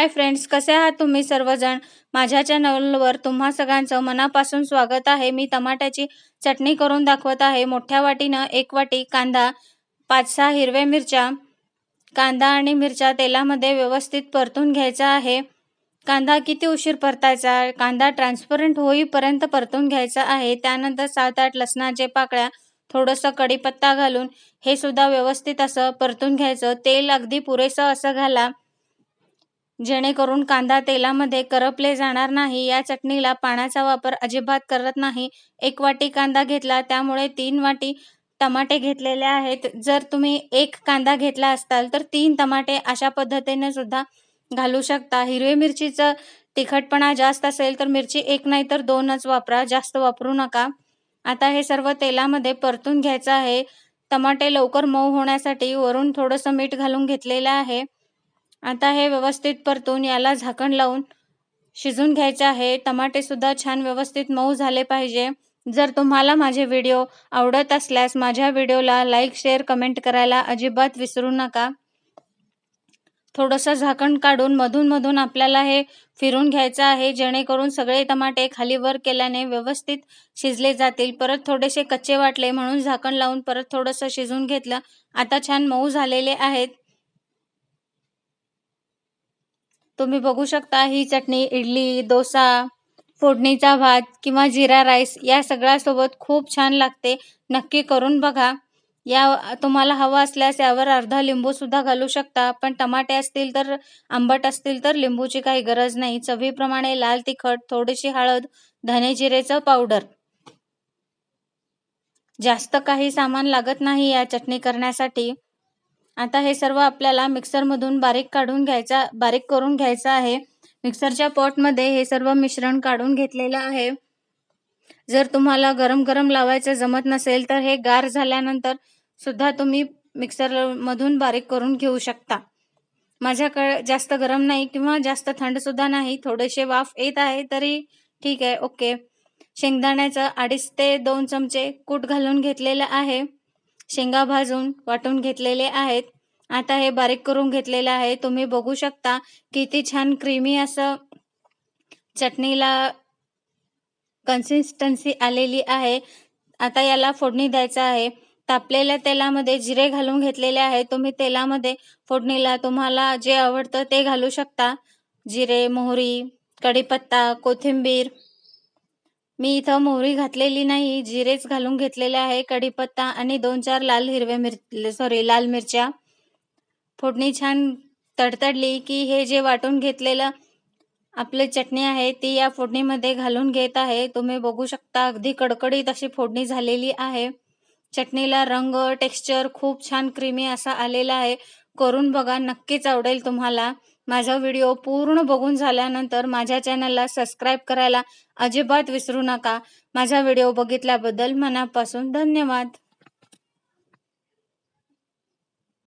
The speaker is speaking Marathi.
हाय फ्रेंड्स कसे आहात तुम्ही सर्वजण? माझ्या चॅनलवर तुम्हा सगळ्यांचं मनापासून स्वागत आहे. मी टमाट्याची चटणी करून दाखवत आहे. मोठ्या वाटीनं एक वाटी कांदा पाच सहा हिरव्या मिरच्या कांदा आणि मिरच्या तेलामध्ये व्यवस्थित परतून घ्यायचा आहे. कांदा किती उशीर परतायचा? कांदा ट्रान्सपरंट होईपर्यंत परतून घ्यायचा आहे. त्यानंतर सात आठ लसणाचे पाकळ्या थोडंसं कढीपत्ता घालून हे सुद्धा व्यवस्थित असं परतून घ्यायचं. तेल अगदी पुरेसं असं घाला. जेणेकरून कांदा तेलामध्ये करपले जाणार नाही या चटणीला पाण्याचा वापर अजिबात करत नाही. एक वाटी कांदा घेतला त्यामुळे तीन वाटी टमाटे घेतलेले आहेत. जर तुम्ही एक कांदा घेतला असताल तर तीन टमाटे अशा पद्धतीने सुद्धा घालू शकता. हिरवी मिरचीचं तिखटपणा जास्त असेल तर मिरची एक नाही तर दोनच वापरा जास्त वापरू नका. आता हे सर्व तेलामध्ये परतून घ्यायचं आहे. टमाटे लवकर मऊ होण्यासाठी वरून थोडंसं मीठ घालून घेतलेलं आहे. आता हे व्यवस्थित परतून याला झाकण लावून शिजून घ्यायचे आहे. टमाटे सुद्धा छान व्यवस्थित मऊ झाले पाहिजे. जर तुम्हाला माझे व्हिडिओ आवडत असल्यास माझ्या व्हिडिओला लाईक शेअर कमेंट करायला अजिबात विसरू नका. थोडंसं झाकण काढून मधून मधून आपल्याला हे फिरून घ्यायचं आहे. जेणेकरून सगळे टमाटे खाली वर केल्याने व्यवस्थित शिजले जातील. परत थोडेसे कच्चे वाटले म्हणून झाकण लावून परत थोडंसं शिजून घेतलं. आता छान मऊ झालेले आहेत. तुम्ही बघू शकता ही चटणी इडली डोसा फोडणीचा भात किंवा जिरा राईस या सगळ्यासोबत खूप छान लागते. नक्की करून बघा. या तुम्हाला हवं असल्यास यावर अर्धा लिंबूसुद्धा घालू शकता पण टमाटे असतील तर आंबट असतील तर लिंबूची काही गरज नाही. चवीप्रमाणे लाल तिखट थोडीशी हळद धने जिरेचं पावडर. जास्त काही सामान लागत नाही या चटणी करण्यासाठी. आता हे सर्व आपल्याला मिक्सरमधून बारीक काढून घ्यायचा बारीक करून घ्यायचं आहे. मिक्सरच्या पॉटमध्ये हे सर्व मिश्रण काढून घेतलेलं आहे. जर तुम्हाला गरम गरम लावायचं जमत नसेल तर हे गार झाल्यानंतर सुद्धा तुम्ही मिक्सरमधून बारीक करून घेऊ शकता. माझ्याकडे जास्त गरम नाही किंवा जास्त थंड सुद्धा नाही थोडेसे वाफ येत आहे तरी ठीक आहे ओके. शेंगदाण्याचं अडीच ते दोन चमचे कूट घालून घेतलेलं आहे. शेंगा भाजून वाटून घेतलेले आहेत. आता हे बारीक करून घेतलेलं आहे. तुम्ही बघू शकता किती छान क्रीमी असं चटणीला कन्सिस्टन्सी आलेली आहे. आता याला फोडणी द्यायचं आहे. तापलेल्या तेलामध्ये जिरे घालून घेतलेले आहे. तुम्ही तेलामध्ये फोडणीला तुम्हाला जे आवडतं ते घालू शकता. जिरे मोहरी कढीपत्ता कोथिंबीर मी इथं मोहरी घातलेली नाही जिरेच घालून घेतलेले आहे कढीपत्ता आणि दोन चार लाल हिरव्या मिर सॉरी लाल मिरच्या. फोडणी छान तडतडली की हे जे वाटून घेतलेलं आपली चटणी आहे ती या फोडणीमध्ये घालून घेत आहे. तुम्ही बघू शकता अगदी कडकडीत अशी फोडणी झालेली आहे. चटणीला रंग टेक्स्चर खूप छान क्रीमी असा आलेला आहे. करून बघा नक्कीच आवडेल तुम्हाला. माझा व्हिडिओ पूर्ण बघून झाल्यानंतर माझ्या चॅनलला सबस्क्राईब करायला अजिबात विसरू नका. माझा व्हिडिओ बघितल्याबद्दल मनापासून धन्यवाद.